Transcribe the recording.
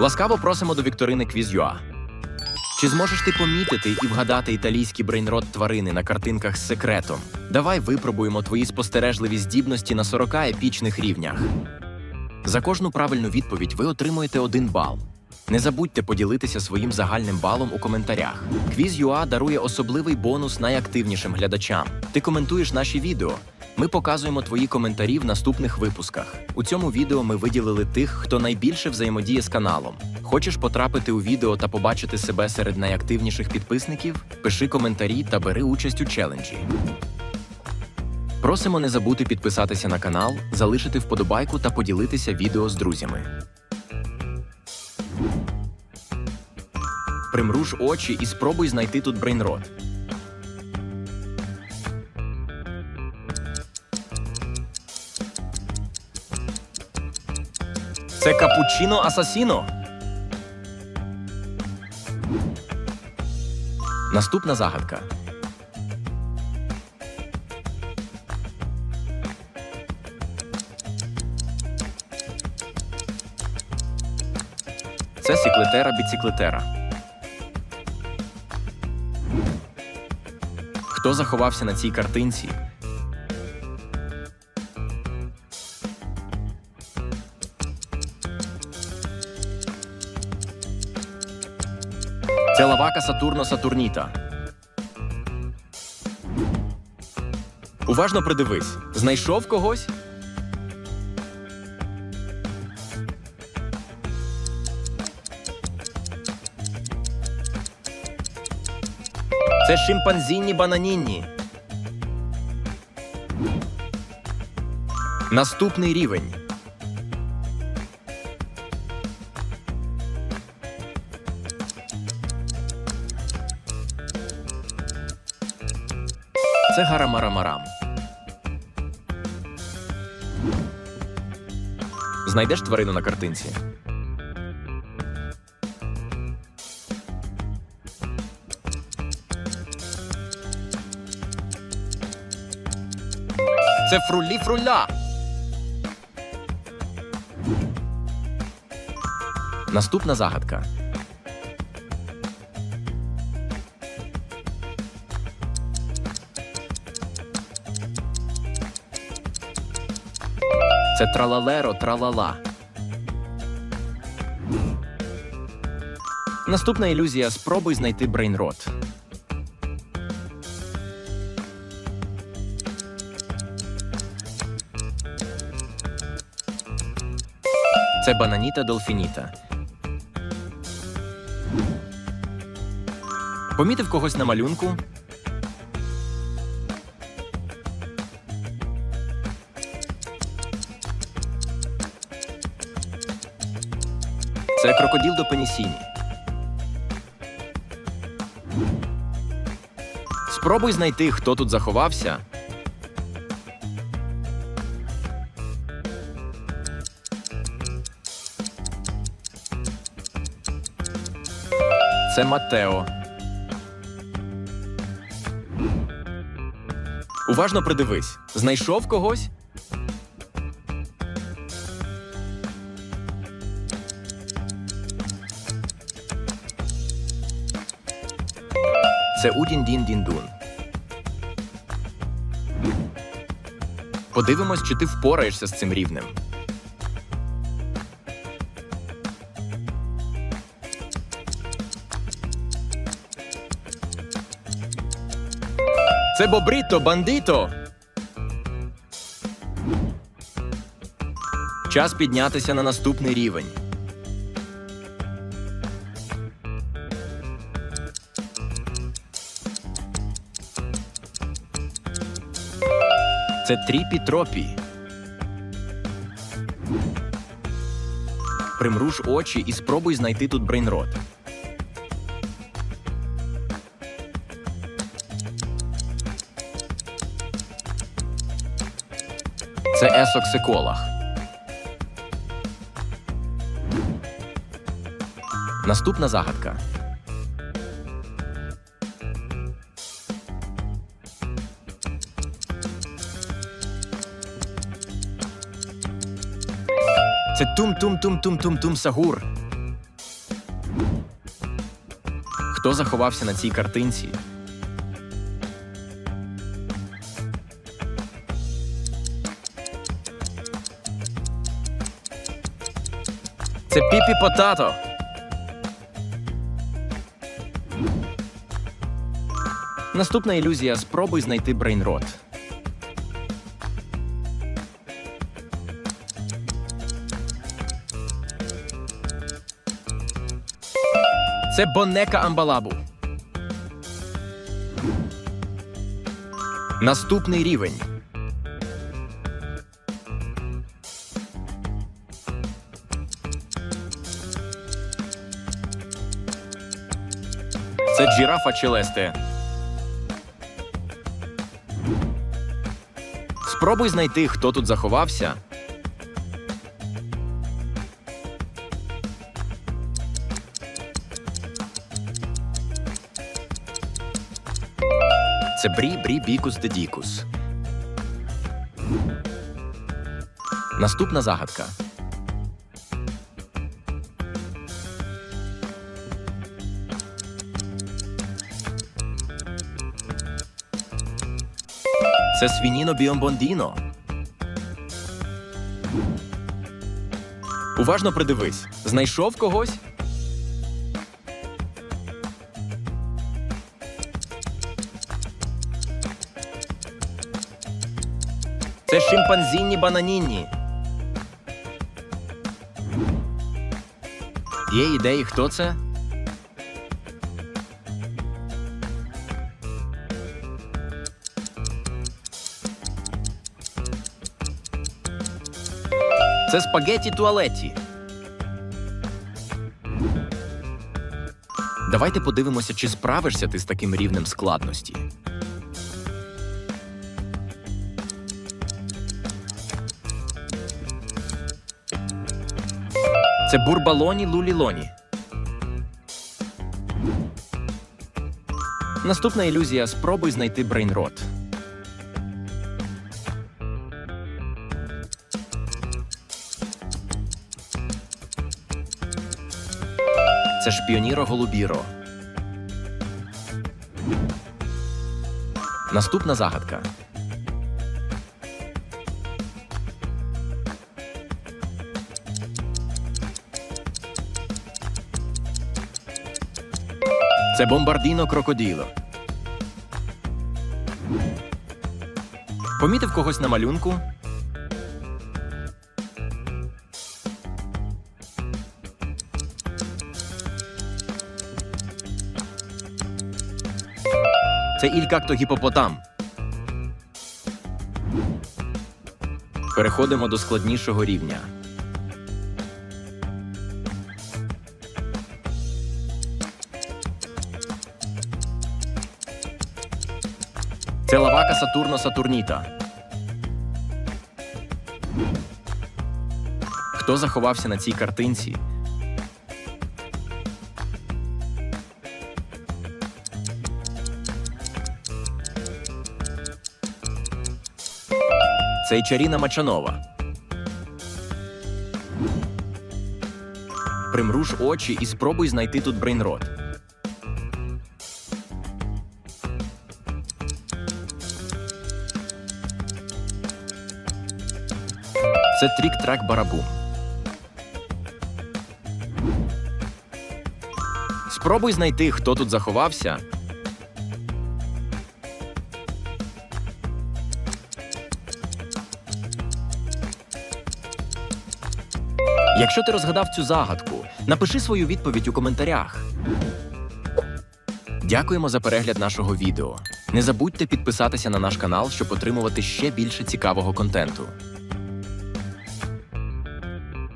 Ласкаво просимо до вікторини Quiz.ua. Чи зможеш ти помітити і вгадати італійський брейнрот тварини на картинках з секретом? Давай випробуємо твої спостережливі здібності на 40 епічних рівнях. За кожну правильну відповідь ви отримуєте один бал. Не забудьте поділитися своїм загальним балом у коментарях. Quiz.ua дарує особливий бонус найактивнішим глядачам. Ти коментуєш наші відео. Ми показуємо твої коментарі в наступних випусках. У цьому відео ми виділили тих, хто найбільше взаємодіє з каналом. Хочеш потрапити у відео та побачити себе серед найактивніших підписників? Пиши коментарі та бери участь у челенджі. Просимо не забути підписатися на канал, залишити вподобайку та поділитися відео з друзями. Примруж очі і спробуй знайти тут брейнрот. Це капучино асасіно. Наступна загадка. Це сіклетера біциклетера. Хто заховався на цій картинці? Це лавака Сатурно Сатурніта. Уважно придивись. Знайшов когось? Це шимпанзіні бананінні. Наступний рівень. Це гарамарамарам. Знайдеш тварину на картинці? Це фрулі фруля. Наступна загадка. Це тралалеро тралала. Наступна ілюзія спробуй знайти брейнрот. Це бананіта делфініта. Помітив когось на малюнку? Це крокодил до пенісіні. Спробуй знайти, хто тут заховався. Це Матео. Уважно придивись. Знайшов когось? Це Удін Дін Дін Дун. Подивимось, чи ти впораєшся з цим рівнем. Це Бобріто, бандито. Час піднятися на наступний рівень. Це тріпі тропі. Примруж очі і спробуй знайти тут брейнрот. Це есоксиколах. Наступна загадка. Це Тум-Тум-Тум-Тум-Тум-Тум Сагур. Хто заховався на цій картинці? Це піпі потато. Наступна ілюзія спробуй знайти брейнрот. Це Бонека Амбалабу. Наступний рівень. Це джірафа Челесте. Спробуй знайти, хто тут заховався. Це Брі Брі Бікус де Дікус. Наступна загадка. Це Свініно Біомбондіно. Уважно придивись. Знайшов когось? Це шимпанзіні бананінні. Є ідеї, хто це? Це спагеті туалеті. Давайте подивимося, чи справишся ти з таким рівнем складності. Це бурбалоні лулілоні. Наступна ілюзія спробуй знайти брейнрот. Це шпіоніро голубіро. Наступна загадка. Це бомбардіно крокоділо. Помітив когось на малюнку? Це ількакто гіпопотам. Переходимо до складнішого рівня. Це лавака Сатурно Сатурніта. Хто заховався на цій картинці? Це Чаріна Мачанова. Примруж очі і спробуй знайти тут брейнрот. Це трік-трак барабум. Спробуй знайти, хто тут заховався. Якщо ти розгадав цю загадку, напиши свою відповідь у коментарях. Дякуємо за перегляд нашого відео. Не забудьте підписатися на наш канал, щоб отримувати ще більше цікавого контенту.